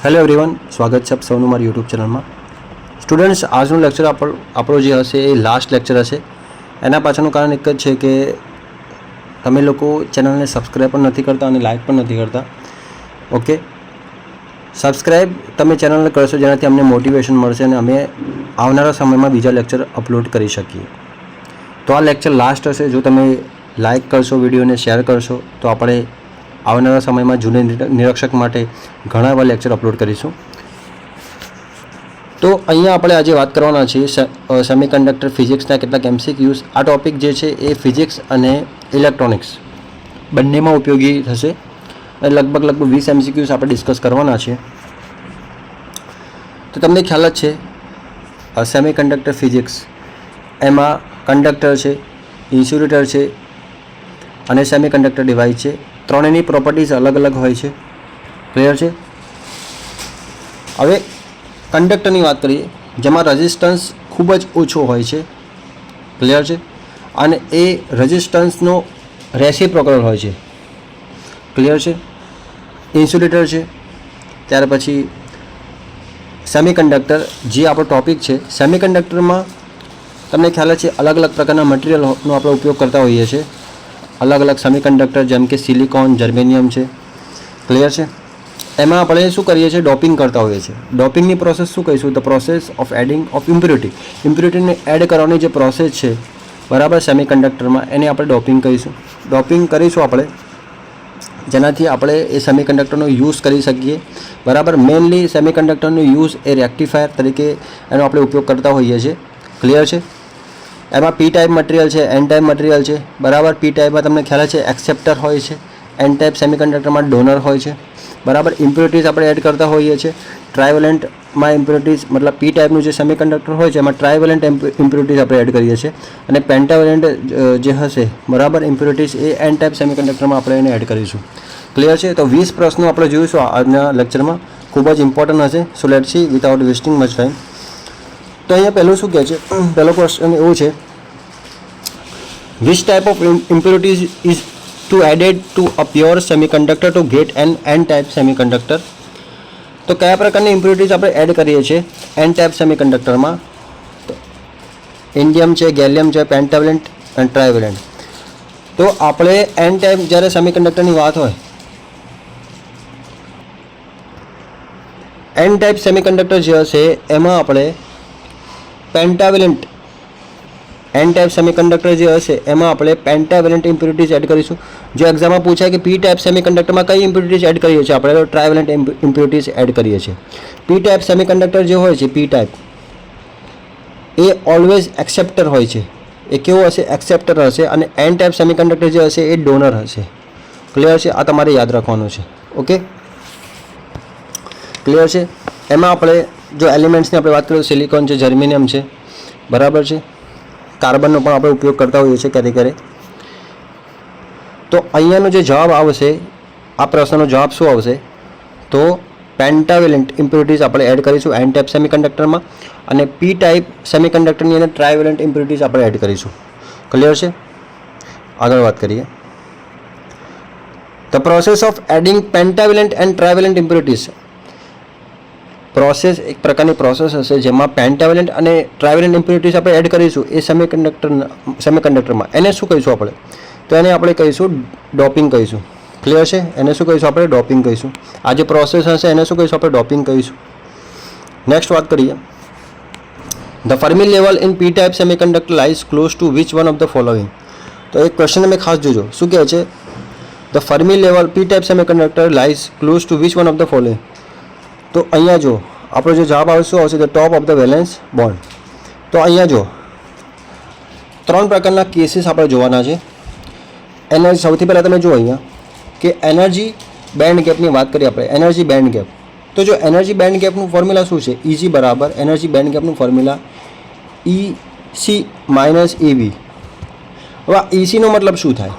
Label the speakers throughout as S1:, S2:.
S1: Hello everyone સ્વાગત છે આપ સૌનું મારી યુટ્યુબ ચેનલમાં સ્ટુડન્ટ્સ આજનું લેક્ચર આપણો જે હશે એ લાસ્ટ લેક્ચર હશે. એના પાછળનું કારણ એક જ છે કે તમે લોકો ચેનલને સબસ્ક્રાઈબ પણ નથી કરતા અને લાઈક પણ નથી કરતા. ઓકે સબસ્ક્રાઈબ તમે ચેનલને કરશો જેનાથી અમને મોટિવેશન મળશે અને અમે આવનારા સમયમાં બીજા લેક્ચર અપલોડ કરી શકીએ. તો આ લેક્ચર લાસ્ટ હશે. જો તમે લાઈક કરશો વિડીયોને શેર કરશો, તો આપણે આવનારા સમયમાં જૂની નિર- નિરીક્ષક માટે ઘણા એવા લેક્ચર અપલોડ કરીશું. તો અહીંયા આપણે આજે વાત કરવાના છીએ સેમિકન્ડક્ટર ફિઝિક્સના કેટલાક એમસીક્યુઝ આ ટોપિક જે છે એ ફિઝિક્સ અને ઇલેક્ટ્રોનિક્સ બંનેમાં ઉપયોગી થશે. લગભગ લગભગ વીસ એમસીક્યુઝ આપણે ડિસ્કસ કરવાના છે તો તમને ખ્યાલ જ છે સેમિકન્ડક્ટર ફિઝિક્સ એમાં કંડક્ટર છે ઇન્સ્યુલેટર છે અને સેમિકન્ડક્ટર ડિવાઇસ છે. ત્રણેયની પ્રોપર્ટીઝ અલગ અલગ હોય છે. ક્લિયર છે? હવે કંડક્ટરની વાત કરીએ, જેમાં રેઝિસ્ટન્સ ખૂબ જ ઓછો હોય છે. ક્લિયર છે? અને એ રેઝિસ્ટન્સનો રેસિપ્રોકલ હોય છે. ક્લિયર છે? ઇન્સ્યુલેટર છે. ત્યાર પછી સેમિકન્ડક્ટર જે આપણો ટોપિક છે સેમિકન્ડક્ટરમાં તમને ખ્યાલ છે અલગ અલગ પ્રકારના મટીરિયલનો આપણે ઉપયોગ કરતા હોઈએ છીએ. અલગ અલગ સેમિકન્ડક્ટર જેમ કે સિલિકોન જર્મેનિયમ છે. ક્લિયર છે? એમાં આપણે શું કરીએ છીએ? ડોપિંગ કરતા હોઈએ છીએ. ડોપિંગની પ્રોસેસ શું કહીશું? The process of adding of impurity ઇમ્પ્યુરિટીને add કરવાની જે પ્રોસેસ છે, બરાબર સેમિકન્ડક્ટરમાં એને આપણે ડોપિંગ કહીશું. ડોપિંગ કરીશું આપણે, જેનાથી આપણે એ સેમિકન્ડક્ટરનો યુઝ કરી શકીએ. બરાબર? મેઇનલી સેમિકન્ડક્ટરનો યુઝ એ રેક્ટિફાયર તરીકે એનો આપણે ઉપયોગ કરતા હોઈએ છીએ. ક્લિયર છે? એમાં પી ટાઈપ મટીરિયલ છે એન ટાઈપ મટીરિયલ છે. બરાબર પી ટાઈપમાં તમને ખ્યાલ છે એક્સેપ્ટર હોય છે એન ટાઈપ સેમિકન્ડક્ટરમાં ડોનર હોય છે. બરાબર ઇમ્પ્યુરિટીઝ આપણે એડ કરતા હોઈએ છીએ. ટ્રાયવલેન્ટમાં ઇમ્પ્યુરિટીઝ મતલબ પી ટાઈપનું જે સેમિકન્ડક્ટર હોય છે, એમાં ટ્રાયવલેન્ટ ઇમ્પ્યુરિટીઝ આપણે એડ કરીએ છીએ. અને પેન્ટાવેલન્ટ જે હશે, બરાબર ઇમ્પ્યુરિટીઝ એ એન ટાઈપ સેમિકન્ડક્ટરમાં આપણે એને એડ કરીશું. ક્લિયર છે? તો વીસ પ્રશ્નો આપણે જોઈશું આજના લેક્ચરમાં ખૂબ જ ઇમ્પોર્ટન્ટ હશે. So let see without wasting much time તો અહીંયા પહેલું શું કહે છે? પહેલો ક્વેશ્ચન એવું છે which type of impurities is to added to a pure semiconductor to get an N type semiconductor? તો કયા પ્રકારની ઇમ્પ્યુરિટીઝ આપણે એડ કરીએ છીએ એન ટાઈપ સેમિકન્ડક્ટરમાં ઇન્ડિયમ છે ગેલિયમ છે પેન્ટાવેલન્ટ અને ટ્રાઇવેલેન્ટ તો આપણે એન ટાઈપ જ્યારે સેમિકન્ડક્ટરની વાત હોય એન ટાઈપ સેમિકન્ડક્ટર જે હશે, એમાં આપણે પેન્ટાવેલન્ટ એન ટાઈપ સેમિકન્ડક્ટર જે હશે, એમાં આપણે પેન્ટાવેલેન્ટ ઇમ્પ્યુરિટીઝ એડ કરીશું. જો એક્ઝામમાં પૂછાય કે પી ટાઈપ સેમિકન્ડક્ટરમાં કઈ ઇમ્પ્યુરિટીઝ એડ કરીએ છીએ, આપણે તો ટ્રાયવેલન્ટ ઇમ્પ્યુરિટીઝ એડ કરીએ છીએ. પી ટાઈપ સેમિકન્ડક્ટર જે હોય છે પી ટાઈપ એ ઓલવેઝ એક્સેપ્ટર હોય છે. એ કેવો હશે? એક્સેપ્ટર હશે અને એન ટાઈપ સેમિકન્ડક્ટર જે હશે, એ ડોનર હશે. ક્લિયર છે? આ તમારે યાદ રાખવાનું છે. ઓકે ક્લિયર છે? એમાં આપણે જો એલિમેન્ટ્સની આપણે વાત કરીએ સિલિકોન છે જર્મેનિયમ છે. બરાબર છે? કાર્બનનો પણ આપણે ઉપયોગ કરતા હોઈએ છીએ ક્યારેક ક્યારેક. તો અહીંયાનો જે જવાબ આવશે, આ પ્રશ્નનો જવાબ શું આવશે? તો પેન્ટાવેલન્ટ ઇમ્પ્યુરિટીઝ આપણે એડ કરીશું એન ટાઈપ સેમિકન્ડક્ટરમાં અને પી ટાઈપ સેમિકન્ડક્ટરની અંદર ટ્રાયવેલન્ટ ઇમ્પ્યુરિટીઝ આપણે એડ કરીશું. ક્લિયર છે? આગળ વાત કરીએ. The process of adding pentavalent and trivalent impurities process, એક પ્રકારની પ્રોસેસ હશે જેમાં પેન્ટાવેલન્ટ અને ટ્રાવેલેન્ટ ઇમ્પ્યુરિટીઝ આપણે એડ કરીશું એ સેમિકન્ડક્ટર સેમિકન્ડક્ટરમાં એને શું કહીશું આપણે? તો એને આપણે કહીશું ડોપિંગ કહીશું. ક્લિયર છે? એને શું કહીશું આપણે? ડોપિંગ કહીશું. આ જે પ્રોસેસ હશે એને શું કહીશું આપણે? ડોપિંગ કહીશું. નેક્સ્ટ વાત કરીએ. The Fermi level in P type semiconductor lies close to which one of the following તો એક ક્વેશ્ચન તમે ખાસ જોજો. શું કહે છે? The Fermi level P type semiconductor lies close to which one of the following તો અહીંયા જો, આપણો જે જવાબ આવશે આવશે? The top of the valence band તો અહીંયા જો, ત્રણ પ્રકારના કેસીસ આપણે જોવાના છે. એનર્જી સૌથી પહેલાં તમે જુઓ અહીંયા, કે એનર્જી બેન્ડ ગેપની વાત કરીએ આપણે એનર્જી બેન્ડ ગેપ તો જો એનર્જી બેન્ડ ગેપનું ફોર્મ્યુલા શું છે? ઇજી બરાબર એનર્જી બેન્ડ ગેપનું ફોર્મ્યુલા ઈ સી માઇનસ એવી હવે ઇસીનો મતલબ શું થાય?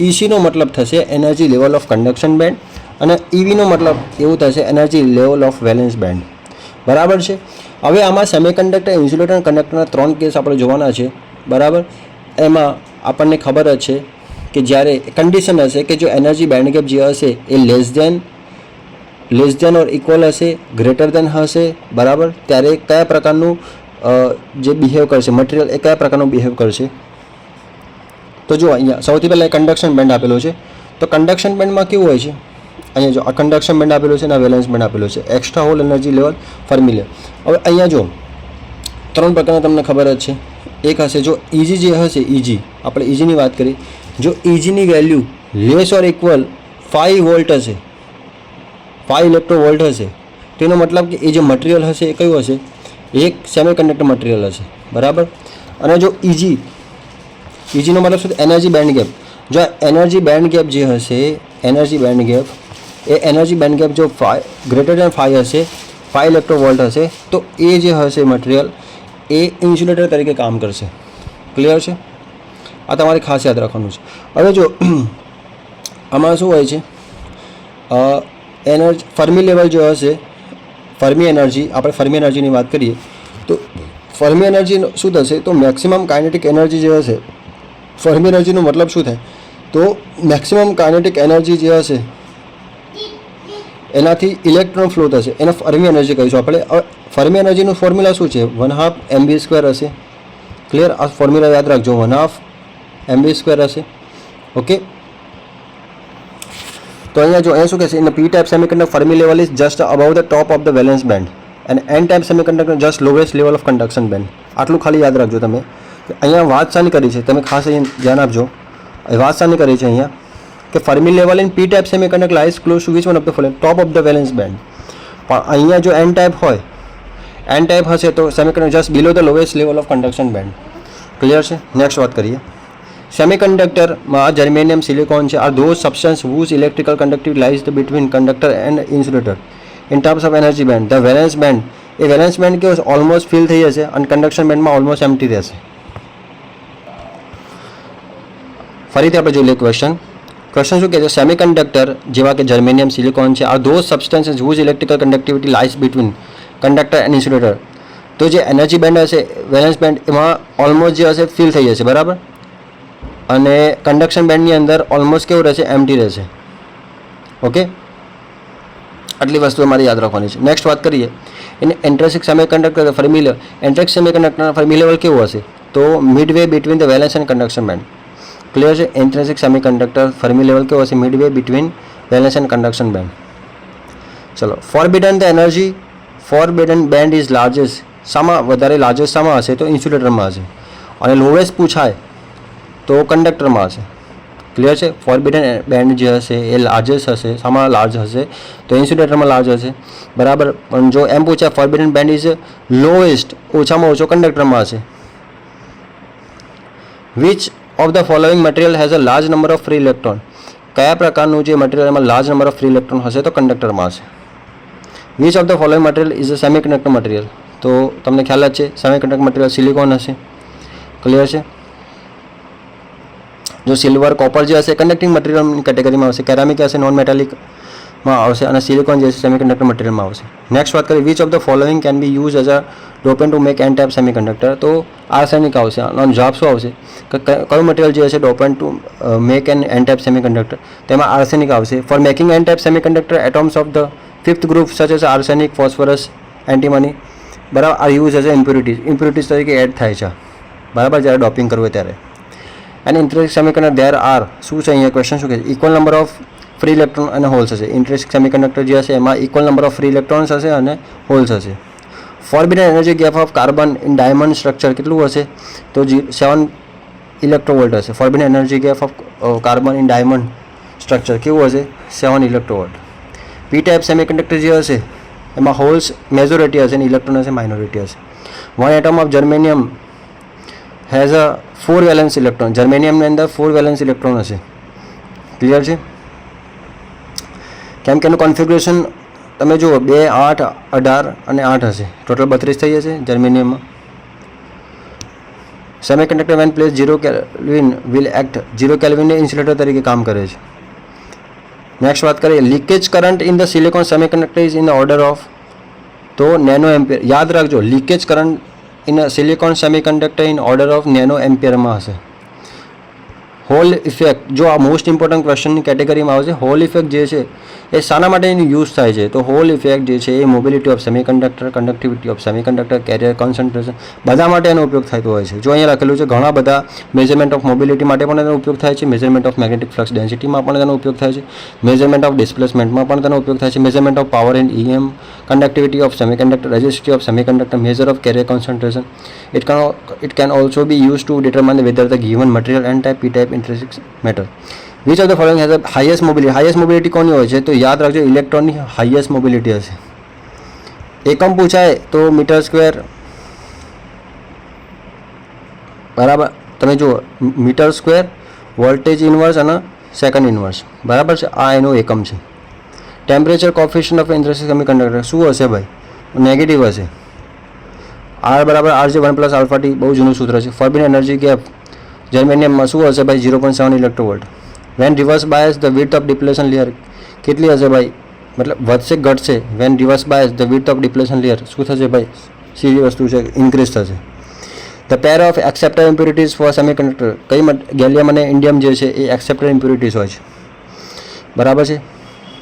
S1: ઇસીનો મતલબ થશે energy level of conduction band અને ઈવીનો મતલબ એવું થશે energy level of valence band બરાબર છે? હવે આમાં સેમિકન્ડક્ટર ઇન્સ્યુલેટર કંડક્ટરના ત્રણ કેસ આપણે જોવાના છે. બરાબર? એમાં આપણને ખબર જ છે કે જ્યારે કન્ડિશન હશે કે જો એનર્જી બેન્ડ ગેપ જે હશે એ less than less than or equal હશે ગ્રેટર દેન હશે, બરાબર? ત્યારે કયા પ્રકારનું જે બિહેવ કરશે મટીરિયલ એ કયા પ્રકારનું બિહેવ કરશે? તો જો અહીંયા, સૌથી પહેલાં કન્ડક્શન બેન્ડ આપેલો છે. તો કન્ડક્શન બેન્ડમાં કેવું હોય છે? અહીંયા જો આ કન્ડક્શન બેન્ડ આપેલું છે અને વેલેન્સ બેન્ડ આપેલું છે. એક્સ્ટ્રા હોલ એનર્જી લેવલ ફર્મિલિયર હવે અહીંયા જો, ત્રણ પ્રકારના તમને ખબર જ છે. એક હશે જો ઇજી જે હશે ઇજી આપણે ઇજીની વાત કરીએ જો ઇજીની value less or equal five volt હશે ફાઈવ ઇલેક્ટ્રો વોલ્ટ હશે તેનો મતલબ કે એ જે મટીરિયલ હશે એ કયું હશે? એક સેમિકન્ડક્ટર મટીરિયલ હશે. બરાબર? અને જો ઇજી ઇજીનો મતલબ શું? એનર્જી બેન્ડ ગેપ જો એનર્જી બેન્ડ ગેપ જે હશે એનર્જી બેન્ડ ગેપ એ એનર્જી બેન્ડ ગેપ જો ફાઈ ગ્રેટર દેન ફાઈવ હશે ફાઈવ ઇલેક્ટ્રોવોલ્ટ હશે, તો એ જે હશે મટીરિયલ એ ઇન્સ્યુલેટર તરીકે કામ કરશે. ક્લિયર છે? આ તમારે ખાસ યાદ રાખવાનું છે. હવે જો, આમાં શું હોય છે? એનર્જી ફર્મી લેવલ જે હશે ફર્મી એનર્જી આપણે ફર્મી એનર્જીની વાત કરીએ, તો ફર્મી એનર્જી શું થશે? તો મેક્સિમમ કાઇનેટિક એનર્જી જે હશે ફર્મી એનર્જીનો મતલબ શું થાય? તો મેક્સિમમ કાઇનેટિક એનર્જી જે હશે એનાથી ઇલેક્ટ્રોન ફ્લો થશે. એને ફર્મી એનર્જી કહીશું આપણે. ફર્મી એનર્જીનું ફોર્મ્યુલા શું છે? One half M B square હશે. ક્લિયર આ ફોર્મ્યુલા યાદ રાખજો. One half M B square હશે. ઓકે તો અહીંયા જો, અહીંયા શું કહેશે? In P type semiconductor Fermi level is just above the top of the valence band અને N type semiconductor just lowest level of conduction band આટલું ખાલી યાદ રાખજો તમે. અહીંયા વાત શાની કરી છે. તમે ખાસ અહીં ધ્યાન આપજો. વાત શાની કરી છે અહીંયા. કે Fermi level in P type semiconductor lies close to which one of the following top of the valence band પણ અહીંયા જો એન ટાઈપ હોય એન ટાઈપ હશે તો semiconductor just below the lowest level of conduction band clear છે? Next વાત કરીએ. સેમિકન્ડક્ટરમાં જર્મેનિયમ સિલિકોન છે. Are those substance whose electrical conductive lies the between and and in in of energy band the the band A valence band કે almost fill થઈ જશે અને conduction બેન્ડમાં almost MT રહેશે. ફરીથી આપણે જોઈએ ક્વેશ્ચન ક્વેશ્ચન શું કહે છે સેમિકન્ડક્ટર જેવા કે જર્મેનિયમ સિલિકોન છે, આ those substances whose electrical conductivity lies between conductor and insulator તો જે એનર્જી બેન્ડ હશે વેલેન્સ બેન્ડ એમાં ઓલમોસ્ટ જે હશે ફિલ થઈ જશે, બરાબર? અને કન્ડક્શન બેન્ડની અંદર ઓલમોસ્ટ કેવું રહેશે? એમટી રહેશે. ઓકે આટલી વસ્તુ અમારે યાદ રાખવાની છે. નેક્સ્ટ વાત કરીએ. એને intrinsic semiconductor Fermi level intrinsic semiconductor Fermi level કેવું હશે? તો midway between the valence and conduction band clear છે એન્ટ્રેસિક સેમિકન્ડક્ટર ફર્મી લેવલ કેવું છે midway between valence and conduction band ચલો forbidden the energy forbidden band is largest શામાં વધારે largest શામાં હશે તો ઇન્સ્યુલેટરમાં હશે. અને લોવેસ્ટ પૂછાય તો કન્ડક્ટરમાં હશે. ક્લિયર છે? ફોરબિડન બેન્ડ જે હશે એ લાર્જેસ્ટ હશે, શામાં લાર્જ હશે તો ઇન્સ્યુલેટરમાં લાર્જ હશે. બરાબર? પણ જો એમ પૂછાય ફોરબિડન બેન્ડ ઇઝ લોએસ્ટ ઓછામાં ઓછો કંડક્ટરમાં હશે. Which of the following material has a large number of free electron કયા પ્રકારનું જે મટીરિયલ એમાં large number of free electron હશે તો કંડક્ટરમાં હશે? Which of the following material is a semiconductor material તો તમને ખ્યાલ જ છે સેમિકન્ડક્ટર મટીરિયલ સિલિકોન હશે. ક્લિયર છે? જો સિલ્વર કોપર જે હશે કન્ડક્ટિંગ મટીરિયલની કેટેગરીમાં આવશે કેરામિક હશે. નોન મેટાલિકમાં આવશે અને સિલિકોન જે છે સેમિકન્ડક્ટર મટીરિયલમાં આવશે. નેક્સ્ટ વાત કરીએ which of the following can be use as a dopant to make N type semiconductor તો આર્સેનિક આવશે, અને જવાબ શું આવશે? કે, ક- કયું મટીરિયલ જે છે doped to make N N type semiconductor તેમાં આર્સેનિક આવશે. For making N type semiconductor atoms of the fifth group such as arsenic phosphorus antimony બરાબર are use as a impurities impurities તરીકે એડ થાય છે. બરાબર, જ્યારે ડોપિંગ કરવું હોય ત્યારે. And intrinsic semiconductor there are શું છે અહીંયા ક્વેશ્ચન શું છે? Equal number of free electron અને હોલ્સ હશે. ઇન્ટરેસ્ટ સેમિકન્ડક્ટર જે હશે, એમાં equal number of free electrons હશે અને હોલ્સ હશે. Forbidden energy gap of carbon in diamond structure કેટલું હશે? તો જી સેવન ઇલેક્ટ્રોવોલ્ટ હશે. Forbidden energy gap of carbon in diamond structure કેવું હશે? સેવન ઇલેક્ટ્રોવોલ્ટ પી ટાઈપ સેમિકન્ડક્ટર જે હશે, એમાં હોલ્સ મેજોરિટી હશે અને ઇલેક્ટ્રોન હશે માઇનોરિટી હશે. One atom of germanium has a four valence electron જર્મેનિયમની અંદર ફોર વેલેન્સ ઇલેક્ટ્રોન હશે. ક્લિયર છે? કેમ કે એનું કોન્ફિગ્રેશન તમે જુઓ, બે, આઠ, અઢાર અને આઠ હશે. ટોટલ બત્રીસ થઈ જશે જર્મેનિયમમાં semiconductor when place zero kelvin will act zero કેલ્વિનને insulator તરીકે કામ કરે છે. નેક્સ્ટ વાત કરીએ leakage current in the silicon semiconductor is in the order of તો નેનો એમ્પિયર યાદ રાખજો leakage current in silicon semiconductor in order of nano એમ્પિયરમાં હશે. હોલ ઇફેક્ટ, જો આ મોસ્ટ ઇમ્પોર્ટન્ટ ક્વેશ્ચનની કેટેગરીમાં આવશે, હોલ ઇફેક્ટ જે છે, એ શાના માટે એની યુઝ થાય છે. તો હોલ ઇફેક્ટ જે છે, એ mobility of semiconductor conductivity of semiconductor carrier concentration બધા માટે એનો ઉપયોગ થતો હોય છે. જો અહીંયા લખેલું છે, ઘણા બધા મેઝરમેન્ટ ઓફ મોબિલિટી માટે પણ એનો ઉપયોગ થાય છે. મેઝરમેન્ટ ઓફ મેગ્નેટિક ફ્લક્સ ડેન્સિટીમાં પણ તેનો ઉપયોગ થાય છે. મેઝરમેન્ટ ઓફ ડિસ્પ્લેસમેન્ટમાં પણ તેનો ઉપયોગ થાય છે. Measurement of power and EM conductivity of semiconductor registry of semiconductor measure of carrier concentration it can it can also be use to determine whether the given material and type P type intrinsic matter which of the following has a highest mobility highest mobility કોની હોય છે? તો યાદ રાખજો ઇલેક્ટ્રોનની highest mobility હશે. એકમ પૂછાય તો મીટર સ્ક્વેર બરાબર? તમે જુઓ, મીટર સ્ક્વેર વોલ્ટેજ ઇન્વર્સ અને સેકન્ડ ઇન્વર્સ બરાબર છે? આ એનો એકમ છે. Temperature coefficient of interest semiconductor શું હશે ભાઈ? નેગેટિવ હશે. આર બરાબર આર જે વન પ્લસ આલ્ફા ટી બહુ જૂનું સૂત્ર છે. ફોરબિન એનર્જી ગેપ જર્મેનિયમમાં શું હશે ભાઈ? Zero point seven electronvolt when reverse bias the width of depletion layer કેટલી હશે ભાઈ? મતલબ વધશે ઘટશે? When reverse bias the width of depletion layer શું થશે ભાઈ? સીધી વસ્તુ છે ઇન્ક્રીઝ થશે. The pair of accepted impurities for semiconductor કઈ ગેલિયમ અને ઇન્ડિયમ જે છે, એ એક્સેપ્ટેડ ઇમ્પ્યુરિટીઝ હોય છે. બરાબર છે?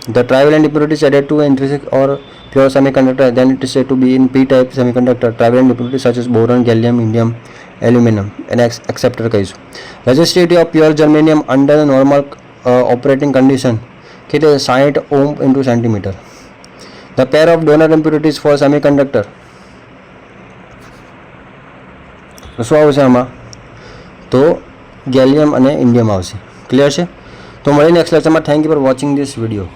S1: The trivalent impurities added to intrinsic or pure semiconductor then it is to be in P type semiconductor trivalent impurities such as boron gallium indium aluminium, એને એક્સેપ્ટર કહીશું. Resistivity of pure germanium under normal operating condition કેટલી સાઠ ohm into centimetre the pair of donor impurities for semiconductor શું આવશે આમાં? તો gallium અને indium આવશે. ક્લિયર છે? તો મળી નેક્સ્ટ લેક્ચરમાં thank you for watching this video